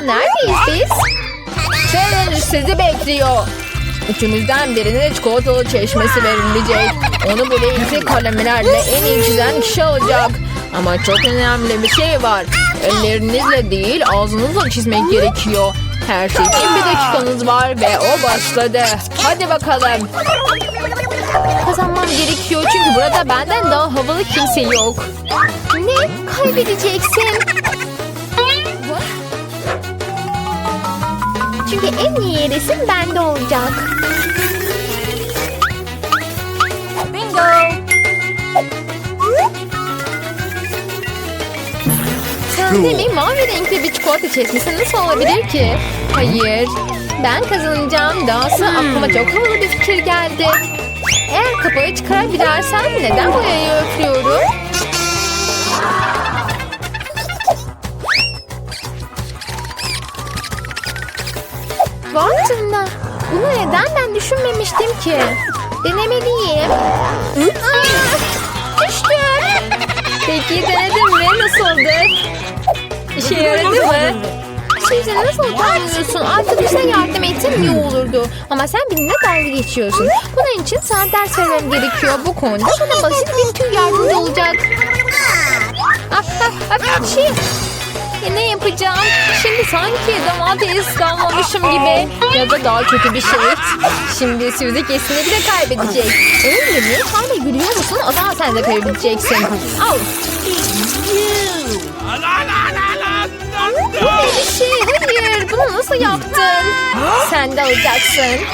neredeyiz biz? Challenge sizi bekliyor. Üçümüzden birine çikolatalı çeşmesi verilecek. Onu bu kalemlerle en iyi çizen kişi olacak. Ama çok önemli bir şey var. Ellerinizle değil ağzınızla çizmek gerekiyor. Her şey için bir dakikanız var ve o başladı. Hadi bakalım. Kazanmam gerekiyor çünkü burada benden daha havalı kimse yok. Ne? Kaybedeceksin. Çünkü en iyi resim bende olacak. Bingo! Sende mi mavi renkli bir çikolata çeşmesi nasıl olabilir ki? Hayır. Ben kazanacağım. Dahası aklıma çok havalı bir fikir geldi. Eğer kapıyı çıkarabilirsem neden boyayı öpüyorum? Canına. Bunu neden ben düşünmemiştim ki? Denemeliyim. Aa, düştüm. Peki denedim ve nasıldı? İşe yaradı mı? Suzy nasıl utanmıyorsun? Arkadaşına yardım etsen iyi olurdu. Ama sen benimle dalga geçiyorsun. Bunun için sana ders vermem gerekiyor. Bu konuda bana basit bir tür yardımcı olacak. Ah, ah, ah, şey. Ne yapacağım? Şimdi sanki domates kalmamışım gibi. Ya da daha kötü bir şey. Şimdi Suzy kesinlikle kaybedecek. Öyle mi? Hala gülüyor musun? O zaman sen de kaybedeceksin. Al. Bu ne bir şey? Hayır. Bunu nasıl yaptın? Sen de alacaksın.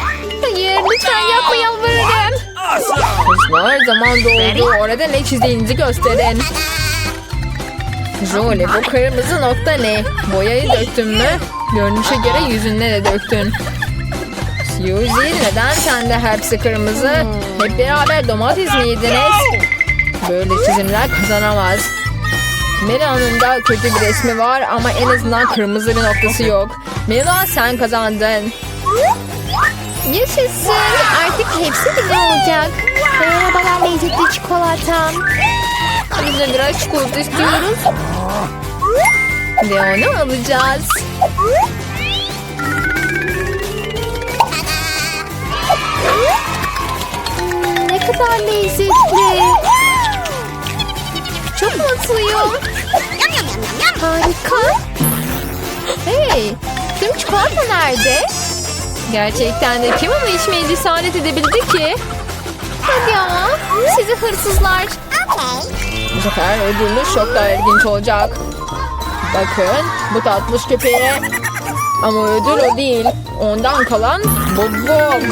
Hayır. Lütfen yapma yalvarırım. Kızlar zaman doldu. Orada ne çizdiğinizi gösterin. Jolie bu kırmızı nokta ne? Boyayı döktün mü? Görünüşe göre yüzüne de döktün. Suzy neden sende hepsi kırmızı? Hep beraber domates mi yediniz? Böyle çizimler kazanamaz. Mela'nın da kötü bir resmi var ama en azından kırmızı bir noktası yok. Mela sen kazandın. Yaşasın. Artık hepsi güzel olacak. Bana lezzetli çikolatam. Biz de biraz çikolata istiyoruz. Ve onu alacağız. Hmm, ne kadar lezzetli. Çok mutluyum. Harika. Hey, tüm çikolata nerede? Gerçekten de kim onu içmeye cesaret edebildi ki? Hadi ama, sizi hırsızlar. Bu sefer ödülünüz çok daha ilginç olacak. Bakın bu tatlış köpeğe. Ama ödül o değil. Ondan kalan bobok.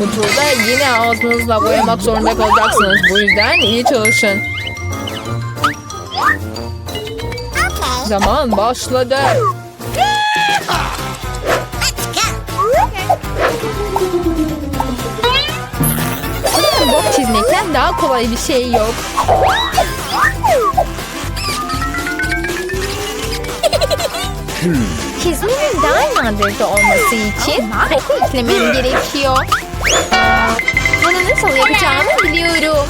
Bu turda yine ağzınızla boyamak zorunda kalacaksınız. Bu yüzden iyi çalışın. Zaman başladı. Bok çizmekten daha kolay bir şey yok. Çizmenin daha nadırda olması için koku eklemem gerekiyor. Bunu nasıl yapacağımı biliyorum.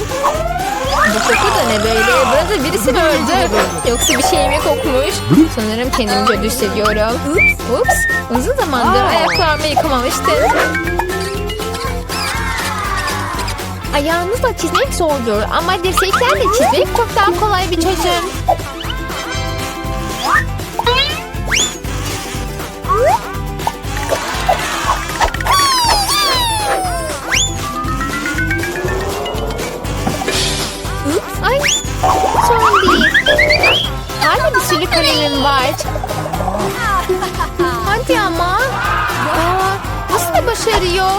Bu koku da ne böyle? Burada birisi mi öldü? Yoksa bir şey mi kokmuş? Sanırım kendimi kötü hissediyorum. Ups, uzun zamandır ayaklarımı yıkamamıştım. Ayağınızla çizmek zordur ama dirseklerle çizmek çok daha kolay bir çözüm. Sürü kalemim var. Hadi ama. Aa, nasıl da başarıyor?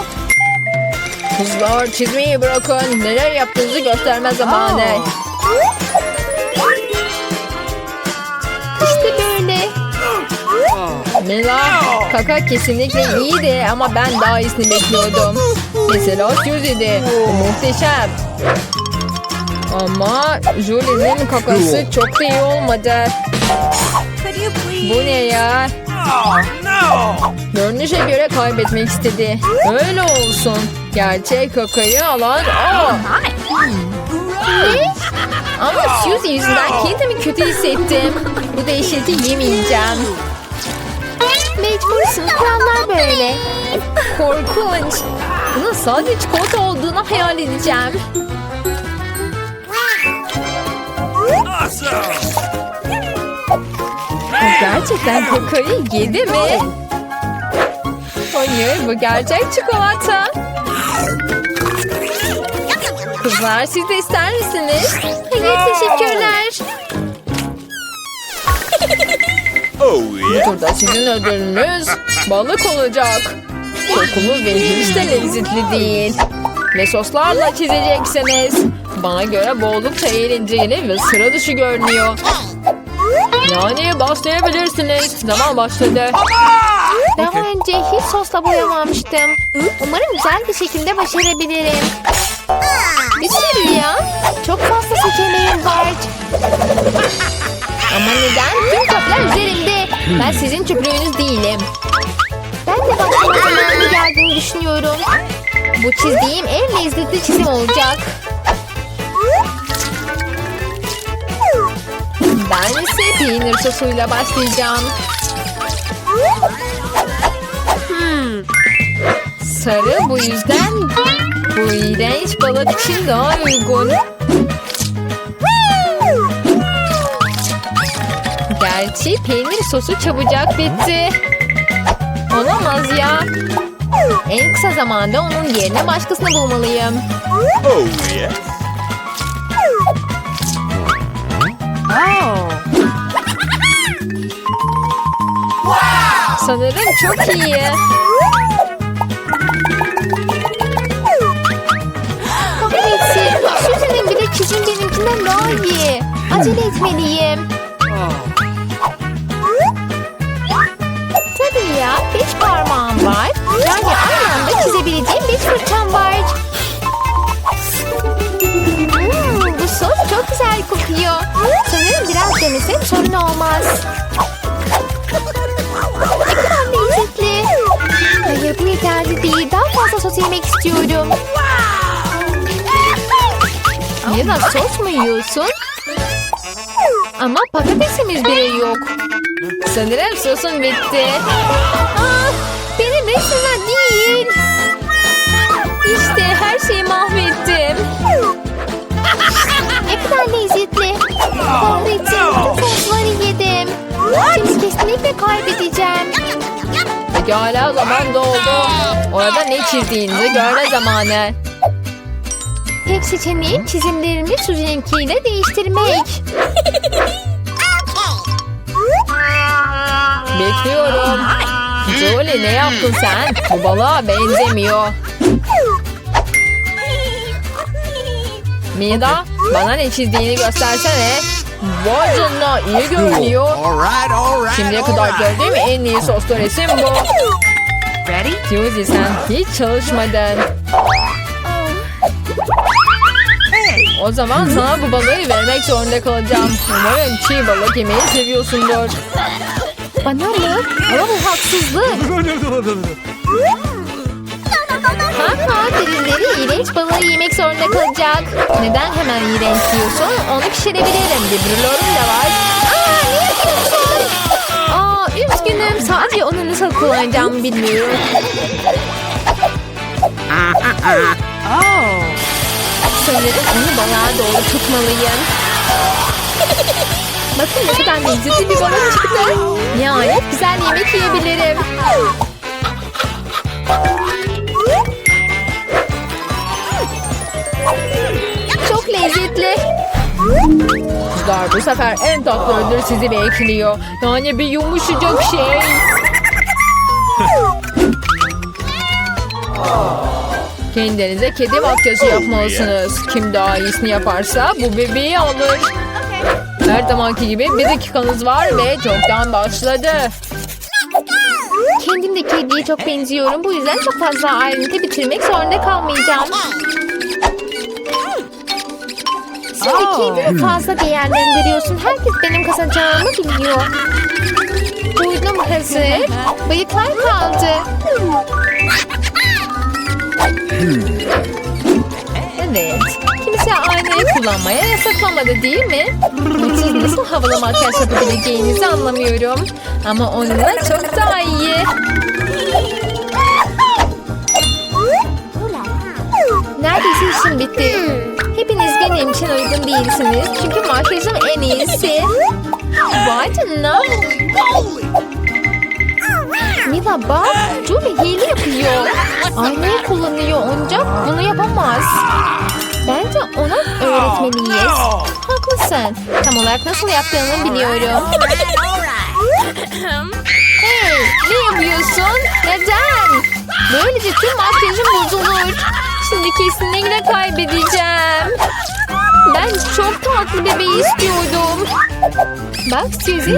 Kızlar çizmeyi bırakın. Neler yaptığınızı gösterme zamanı. İşte böyle. Mila, kaka kesinlikle iyiydi ama ben daha iyisini bekliyordum. Mesela. Bu muhteşem. Ama Julie'nin kakası çok da iyi olmadı. Bu ne ya? Görünüşe göre kaybetmek istedi. Öyle olsun. Gerçek kakayı alan o. Ama Suzy yüzünden kendimi kötü hissettim. Bu dehşeti yemeyeceğim. Mecbursun. Kurallar böyle. Korkunç. Bunun sadece çikolata olduğunu hayal edeceğim. Bu gerçekten kakayı yedi mi? Hayır bu gerçek çikolata. Kızlar siz de ister misiniz? Hayır teşekkürler. Oh yeah. Burada sizin ödülünüz balık olacak. Kokulu ve hiç de lezzetli değil. Ve soslarla çizeceksiniz. Bana göre bu oldukça eğlenceli ve sıra dışı görünüyor. Yani başlayabilirsiniz. Zaman başladı. Daha önce hiç sosla boyamamıştım. Umarım güzel bir şekilde başarabilirim. Bir sürü ya. Çok fazla seçeneğim var. Ama neden? Tüm kaplar üzerimde. Ben sizin çöplüğünüz değilim. Ben de başlama zamanı geldiğini düşünüyorum. Bu çizdiğim en lezzetli çizim olacak. Ben ise peynir sosuyla başlayacağım. Hmm. Sarı bu yüzden bu iğrenç balık için daha uygun. Gerçi peynir sosu çabucak bitti. Olamaz ya. En kısa zamanda onun yerine başkasını bulmalıyım. Oh yeah. Sanırım çok iyi. Kahretsin. Suzy'nin bile çizim benimkinden daha iyi. Acele etmeliyim. Tabii ya. Beş parmağım var. Yani aynı anda çizebileceğim beş fırçam var. Denesem sorun olmaz. Ne kadar lezzetli. Hayır bu yeterli değil. Daha fazla sos yemek istiyorum. Ya da sos mu yiyorsun? Ama patatesimiz bile yok. Sanırım sosun bitti. Ah, benim resmen değil. İşte her şeyi mahvettim. Pekala zaman doldu. Orada ne çizdiğinizi görme zamanı. Tek seçeneğim çizimlerimi Suzy'ninkiyle değiştirmek. Bekliyorum. Jolie ne yaptın sen? Bu balığa benzemiyor. Mida bana ne çizdiğini göstersene. Vay canına iyi görünüyor. All right, all right. Şimdiye all kadar right. gördüğüm en iyi soslu resim bu. Ready? Suzy sen hiç çalışmadın. O zaman sana bu balığı vermek zorunda kalacağım. Umarım çiğ balık yemeyi seviyorsundur. Bana mı? Ama bu haksızlık. Ha ha birileri iğrenç balığı yemek zorunda kalacak. Neden hemen iğrenç diyorsun? Onu pişirebilirim. Bir brülörüm de var. Aa ne yapıyorsun? Aa üzgünüm. Sadece onu nasıl kullanacağımı bilmiyorum. Oh. Sanırım onu balığa doğru tutmalıyım. Bakın ne kadar lezzetli bir balık çıktı. Nihayet güzel yemek yiyebilirim. Lezzetli. Kızlar bu sefer en tatlı ödül sizi bekliyor. Yani bir yumuşacak şey. Kendinize kedi makyajı yapmalısınız. Kim daha iyisini yaparsa bu bebeği alır. Her zamanki gibi bir dakikanız var ve çoktan başladı. Kendim de kediye çok benziyorum. Bu yüzden çok fazla ayrıntı bitirmek zorunda kalmayacağım. Sen de kendini fazla değerlendiriyorsun. Herkes benim kazanacağımı biliyor. Duydum hazır. Bıyıklar kaldı. Evet. Kimse aynayı kullanmaya yasaklamadı değil mi? Siz nasıl havalı makyaj yapabileceğinizi anlamıyorum. Ama onunla çok daha iyi. Neredeyse işim bitti. Benim için uygun değilsiniz. Çünkü makyajım en iyisi. Vay canına. Mila bak. Julie hile yapıyor. Aynayı kullanıyor ancak bunu yapamaz. Bence ona öğretmeliyiz. Haklısın. Tam olarak nasıl yaptığını biliyorum. Hey, ne yapıyorsun? Neden? Böylece tüm makyajım bozulur. Şimdi kesinlikle kaybedeceğim. Ben çok tatlı bebeği istiyordum. Bak Suzy,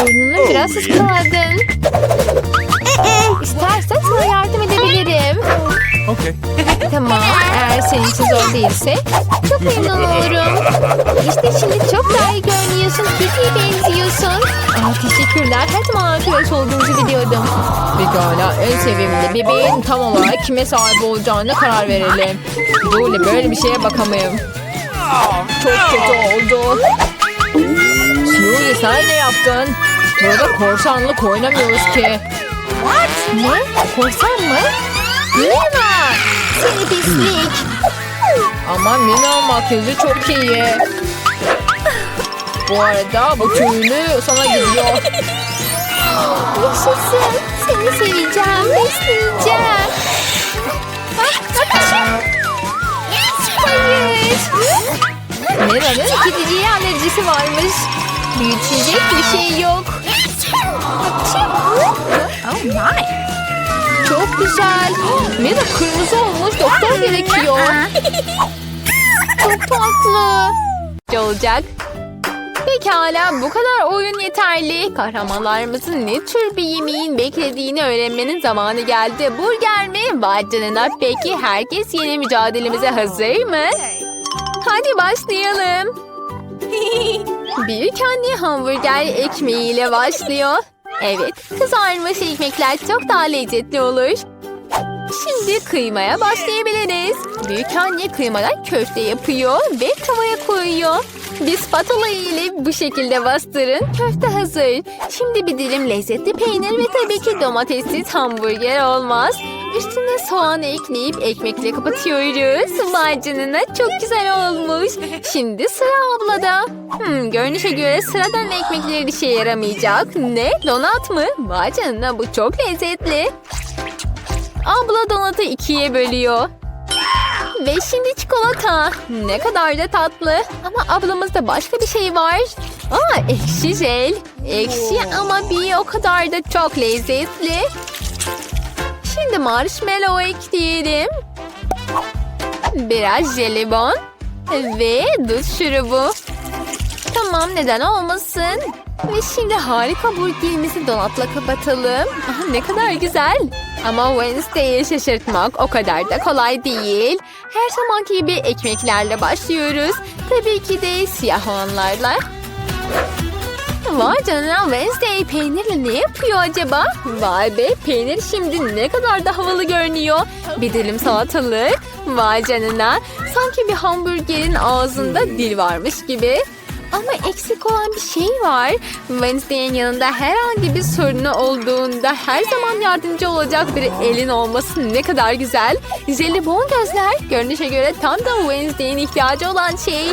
burnunu biraz ıskaladın. İstersen sana yardım edebilirim. Okay. Tamam, eğer senin için zor değilse çok memnun olurum. İşte şimdi çok daha iyi görünüyorsun, Kitty'ye benziyorsun. Aa, teşekkürler, her zaman arkadaş olduğumuzu biliyordum. Pekala, en sevimli bebeğin tam olarak kime sahip olacağına karar verelim. Julie böyle bir şeye bakamayım. Çok kötü oldu. Julie sen ne yaptın? Burada korsanlık oynamıyoruz ki. Ne? Korsan mı? Mina! Seni pislik! Ama Mina makyajı çok iyi. Bu arada bu tüylü sana gidiyor. Yaşasın. Seni seveceğim, besleyeceğim. Ah, ah, Hayır. Mina'nın kediciye alerjisi varmış. Büyütecek bir şey yok. Oh my. Çok güzel. Mina kırmızı olmuş. Doktor gerekiyor. Çok tatlı. Olacak. Pekala bu kadar oyun yeterli. Kahramanlarımızın ne tür bir yemeğin beklediğini öğrenmenin zamanı geldi. Burger mi? Vay canına. Peki herkes yeni mücadelemize hazır mı? Hadi başlayalım. Büyük anne hamburger ekmeğiyle başlıyor. Evet, kızarmış ekmekler çok daha lezzetli olur. Şimdi kıymaya başlayabiliriz. Büyük anne kıymadan köfte yapıyor ve tavaya koyuyor. Bir spatula ile bu şekilde bastırın. Köfte hazır. Şimdi bir dilim lezzetli peynir ve tabii ki domatessiz hamburger olmaz. Üstüne soğan ekleyip ekmekle kapatıyoruz. Vay çok güzel olmuş. Şimdi sıra ablada. Hmm, görünüşe göre sıradan ekmekler işe yaramayacak. Ne? Donat mı? Vay bu çok lezzetli. Abla donatı ikiye bölüyor. Ve şimdi çikolata. Ne kadar da tatlı. Ama ablamızda başka bir şey var. Aa ekşi jel. Ekşi ama bir o kadar da çok lezzetli. Şimdi marshmallow ekleyelim. Biraz jelibon. Ve dut şurubu. Tamam neden olmasın. Ve şimdi harika burgerimizi donatla kapatalım. Ne kadar güzel. Ama Wednesday'i şaşırtmak o kadar da kolay değil. Her zamanki gibi ekmeklerle başlıyoruz. Tabii ki de siyah olanlarla. Vay canına Wednesday peynirle ne yapıyor acaba? Vay be peynir şimdi ne kadar da havalı görünüyor. Bir dilim salatalık. Vay canına. Sanki bir hamburgerin ağzında dil varmış gibi. Ama eksik olan bir şey var. Wednesday'in yanında herhangi bir sorunu olduğunda her zaman yardımcı olacak bir elin olması ne kadar güzel. Jelibon gözler. Görünüşe göre tam da Wednesday'in ihtiyacı olan şey.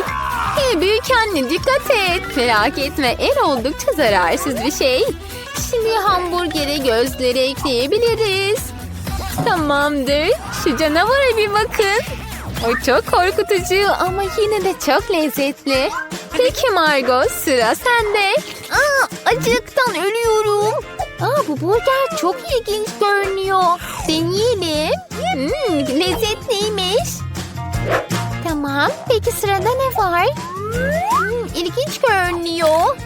Hey büyük anne dikkat et. Merak etme el oldukça zararsız bir şey. Şimdi hamburgere gözleri ekleyebiliriz. Tamamdır. Şu canavara bir bakın. O çok korkutucu ama yine de çok lezzetli. Peki Margot sıra sende. Aa, acıktan ölüyorum. Aa, bu burger çok ilginç görünüyor. Deneyelim. Hmm, lezzetliymiş. Tamam. Peki sırada ne var? Hmm, ilginç görünüyor.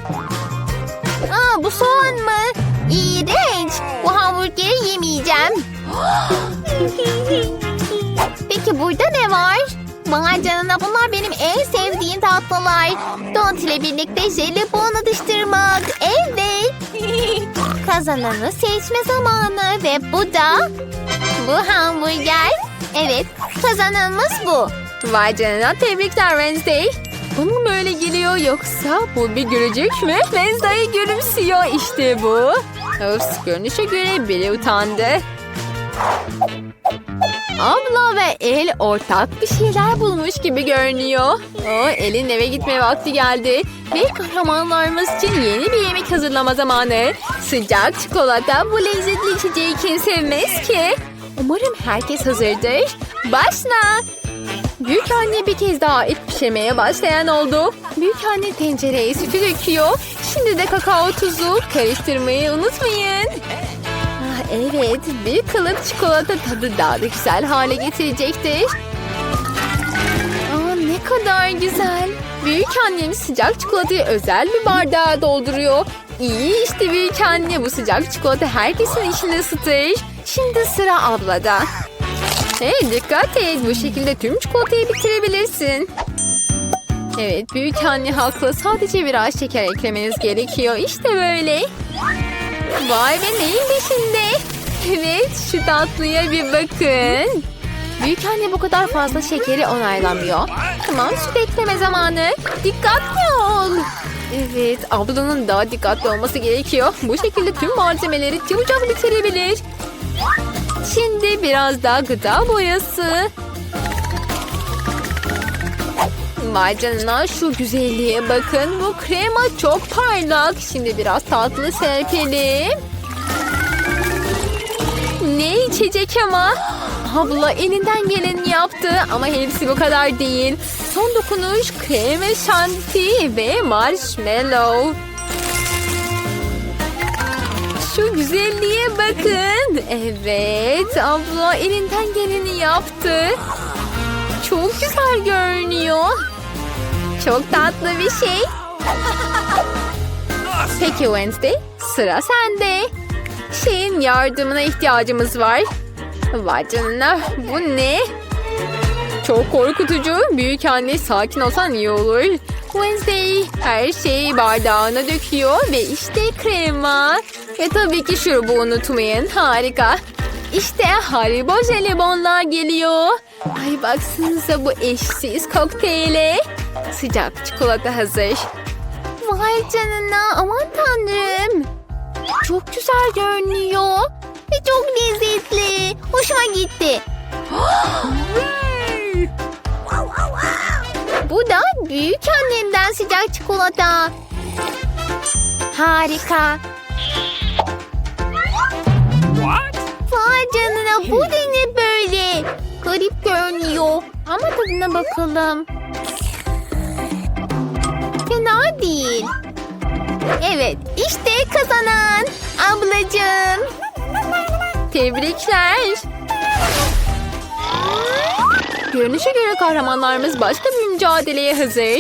Aa, bu soğan mı? İğrenç. Bu hamburgeri yemeyeceğim. Peki burada ne? Vay canına bunlar benim en sevdiğim tatlılar. Donut ile birlikte jelibon atıştırmak. Evet. Kazananı seçme zamanı ve bu da bu hamburger. Evet kazananımız bu. Vay canına tebrikler Wednesday. Bana mı öyle geliyor yoksa bu bir gülücük mü? Wednesday gülümsüyor işte bu. Of görünüşe göre biri utandı. Abla ve El ortak bir şeyler bulmuş gibi görünüyor. O El'in eve gitme vakti geldi. Ve kahramanlarımız için yeni bir yemek hazırlama zamanı. Sıcak çikolata bu lezzetli içeceği kim sevmez ki? Umarım herkes hazırdır. Başla. Büyük anne bir kez daha et pişirmeye başlayan oldu. Büyük anne tencereye sütü döküyor. Şimdi de kakao tuzu karıştırmayı unutmayın. Evet, bir kalıp çikolata tadı daha da güzel hale getirecektir. Aa, ne kadar güzel. Büyük annem sıcak çikolatayı özel bir bardağa dolduruyor. İyi işte büyük anne bu sıcak çikolata herkesin işini ısıtır. Şimdi sıra ablada. Hey dikkat et bu şekilde tüm çikolatayı bitirebilirsin. Evet büyük anne haklı sadece biraz şeker eklemeniz gerekiyor işte böyle. Vay be neyin peşinde? Evet şu tatlıya bir bakın. Büyük anne bu kadar fazla şekeri onaylamıyor. Tamam süt ekleme zamanı. Dikkatli ol. Evet ablanın daha dikkatli olması gerekiyor. Bu şekilde tüm malzemeleri çabucak bitirebilir. Şimdi biraz daha gıda boyası. Vay şu güzelliğe bakın. Bu krema çok parlak. Şimdi biraz tatlı serpelim. Ne içecek ama? Abla elinden geleni yaptı ama hepsi bu kadar değil. Son dokunuş krema şanti ve marshmallow. Şu güzelliğe bakın. Evet abla elinden geleni yaptı. Çok güzel görünüyor. Çok tatlı bir şey. Peki Wednesday sıra sende. Şeyin yardımına ihtiyacımız var. Vay canına bu ne? Çok korkutucu. Büyük anne sakin olsan iyi olur. Wednesday her şeyi bardağına döküyor ve işte krema. Ve tabii ki şurubu unutmayın. Harika. İşte Haribo jelibonlar geliyor. Ay baksanıza bu eşsiz kokteyle. Sıcak çikolata hazır. Vay canına aman tanrım. Çok güzel görünüyor. Ve çok lezzetli. Hoşuma gitti. Bu da büyük annemden sıcak çikolata. Harika. Vay canına bu da ne böyle? Garip görünüyor. Ama tadına bakalım. Fena değil. Evet işte kazanan ablacığım. Tebrikler. Görünüşe göre kahramanlarımız başka bir mücadeleye hazır.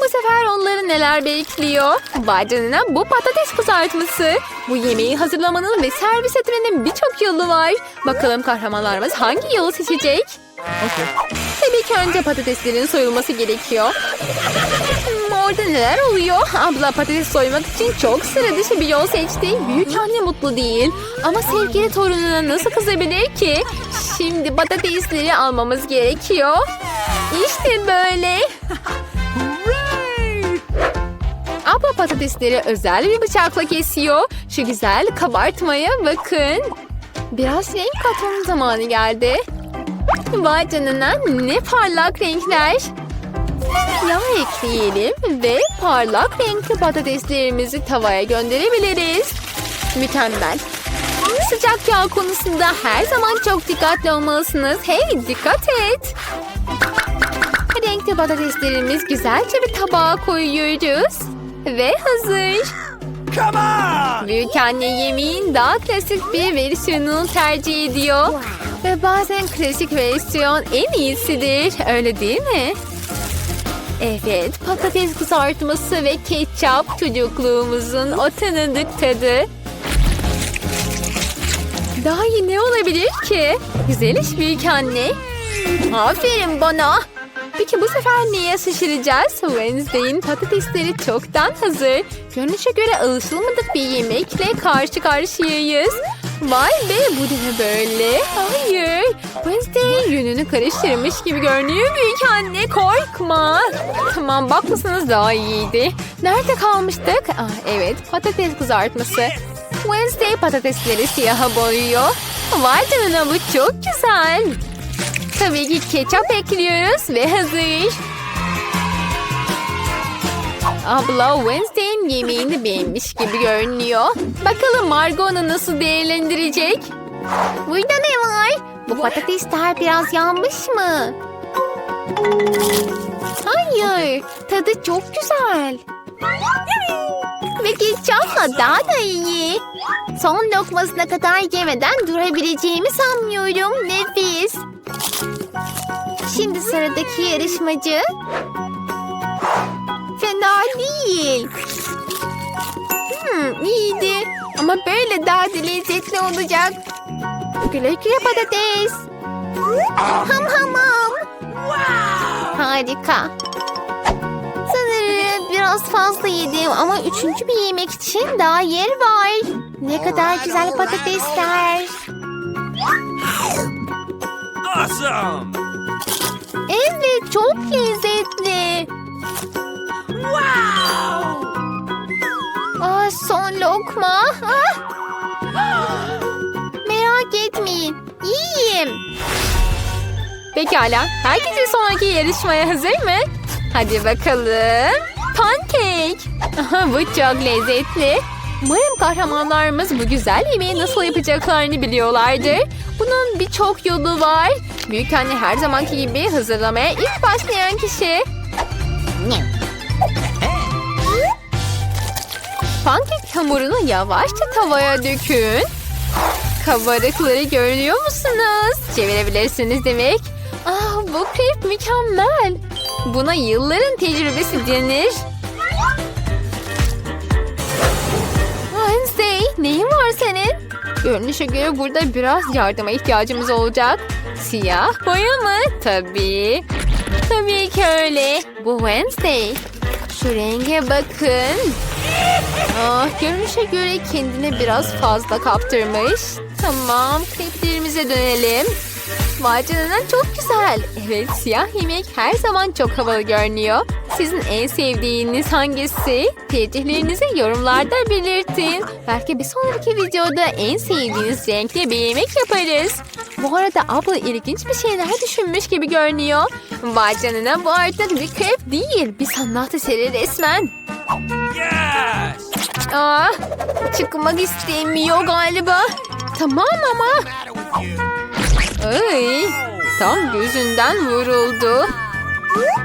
Bu sefer onları neler bekliyor? Vay canına bu patates kızartması. Bu yemeği hazırlamanın ve servis etmenin birçok yolu var. Bakalım kahramanlarımız hangi yolu seçecek? Tabii ki önce patateslerin soyulması gerekiyor. Orada neler oluyor? Abla patates soymak için çok sıra dışı bir yol seçti. Büyük anne mutlu değil. Ama sevgili torununa nasıl kızabilir ki? Şimdi patatesleri almamız gerekiyor. İşte böyle. Abla patatesleri özel bir bıçakla kesiyor. Şu güzel kabartmaya bakın. Biraz renk katmanın zamanı geldi. Vay canına ne parlak renkler. Yağ ekleyelim ve parlak renkli patateslerimizi tavaya gönderebiliriz. Mükemmel. Sıcak yağ konusunda her zaman çok dikkatli olmalısınız. Hey dikkat et. Renkli patateslerimiz güzelce bir tabağa koyuyoruz. Ve hazır. Büyük anne yemeğin daha klasik bir versiyonunu tercih ediyor. Ve bazen klasik versiyon en iyisidir. Öyle değil mi? Evet, patates kızartması ve ketçap çocukluğumuzun o tanıdık tadı. Daha iyi ne olabilir ki? Güzel iş büyük anne. Aferin bana. Peki bu sefer neye şaşıracağız? Wednesday'in patatesleri çoktan hazır. Görünüşe göre alışılmadık bir yemekle karşı karşıyayız. Vay be bu ne böyle? Hayır. Wednesday yönünü karıştırmış gibi görünüyor büyük anne. Korkma. Tamam bakmasanız daha iyiydi. Nerede kalmıştık? Ah, evet patates kızartması. Wednesday patatesleri siyaha boyuyor. Vay canına bu çok güzel. Tabii ki ketçap ekliyoruz ve hazır. Abla Wednesday'in yemeğini beğenmiş gibi görünüyor. Bakalım Margot onu nasıl değerlendirecek? Burada ne var? Bu patatesler biraz yanmış mı? Hayır, tadı çok güzel. Ve ketçapla daha da iyi. Son lokmasına kadar yemeden durabileceğimi sanmıyorum. Nefis. Şimdi sıradaki yarışmacı. Fena değil. Hmm, iyiydi. Ama böyle daha da lezzetli olacak. Güle güle patates. Ham ham ham. Harika. Sanırım biraz fazla yedim ama üçüncü bir yemek için daha yer var. Ne kadar güzel patatesler. Awesome! Evet çok lezzetli. Aa, son lokma. Ah! Merak etmeyin. İyiyim. Pekala. Herkes sonraki yarışmaya hazır mı? Hadi bakalım. Pancake. Aha, bu çok lezzetli. Umarım kahramanlarımız bu güzel yemeği nasıl yapacaklarını biliyorlardır. Bunun birçok yolu var. Büyük anne her zamanki gibi hazırlamaya ilk başlayan kişi. Pankek hamurunu yavaşça tavaya dökün. Kabarıkları görüyor musunuz? Çevirebilirsiniz demek. Ah bu krep mükemmel. Buna yılların tecrübesi denir. Neyin var senin? Görünüşe göre burada biraz yardıma ihtiyacımız olacak. Siyah boya mı? Tabii. Tabii ki öyle. Bu Wednesday. Şu renge bakın. Ah, görünüşe göre kendine biraz fazla kaptırmış. Tamam, kreplerimize dönelim. Canına çok güzel. Evet, siyah yemek her zaman çok havalı görünüyor. Sizin en sevdiğiniz hangisi? Tercihlerinizi yorumlarda belirtin. Belki bir sonraki videoda en sevdiğiniz renkli bir yemek yaparız. Bu arada abla ilginç bir şeyler düşünmüş gibi görünüyor. Vay canına bu artık bir krep değil. Bir sanat eseri resmen. Yes! Aa, çıkmak istemiyor galiba. Tamam ama. Ay, tam gözünden vuruldu.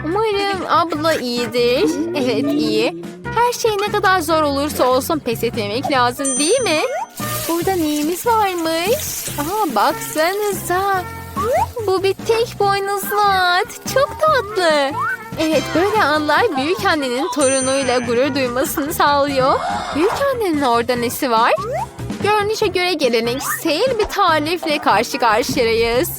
Umarım abla iyidir. Evet iyi. Her şey ne kadar zor olursa olsun pes etmemek lazım değil mi? Burada neyimiz varmış? Aa baksanıza. Bu bir tek boynuzlu at. Çok tatlı. Evet böyle anlar büyük annenin torunuyla gurur duymasını sağlıyor. Büyük annenin orada nesi var? Görünüşe göre geleneksel bir tarifle karşı karşıyayız.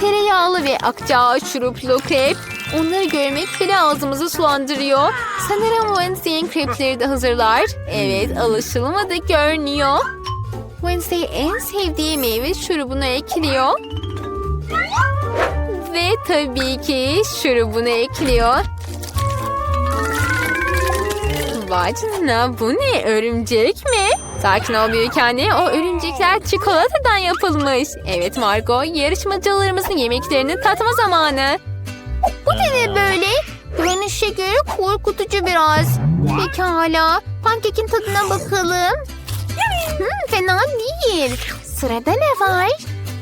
Tereyağlı ve akçağı şuruplu krep. Onları görmek bile ağzımızı sulandırıyor. Sanırım Wednesday'in krepleri de hazırlar. Evet alışılmadık görünüyor. Wednesday en sevdiği meyve şurubunu ekliyor. Ve tabii ki şurubunu ekliyor. Vay canına bu ne örümcek mi? Sakin ol büyük anne o örümcekler çikolatadan yapılmış. Evet Margot yarışmacılarımızın yemeklerini tatma zamanı. Bu da ne böyle? Görünüşe göre korkutucu biraz. Pekala pankekin tadına bakalım. Hmm, fena değil. Sırada ne var?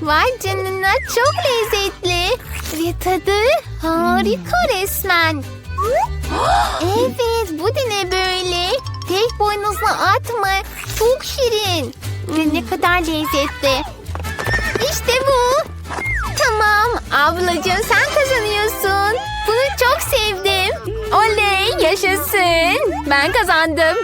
Vay canına çok lezzetli. Ve tadı harika resmen. Evet bu da ne böyle? Tek boynuzlu at mı? Çok şirin. Ne kadar lezzetli. İşte bu. Tamam ablacığım sen kazanıyorsun. Bunu çok sevdim. Oley yaşasın. Ben kazandım.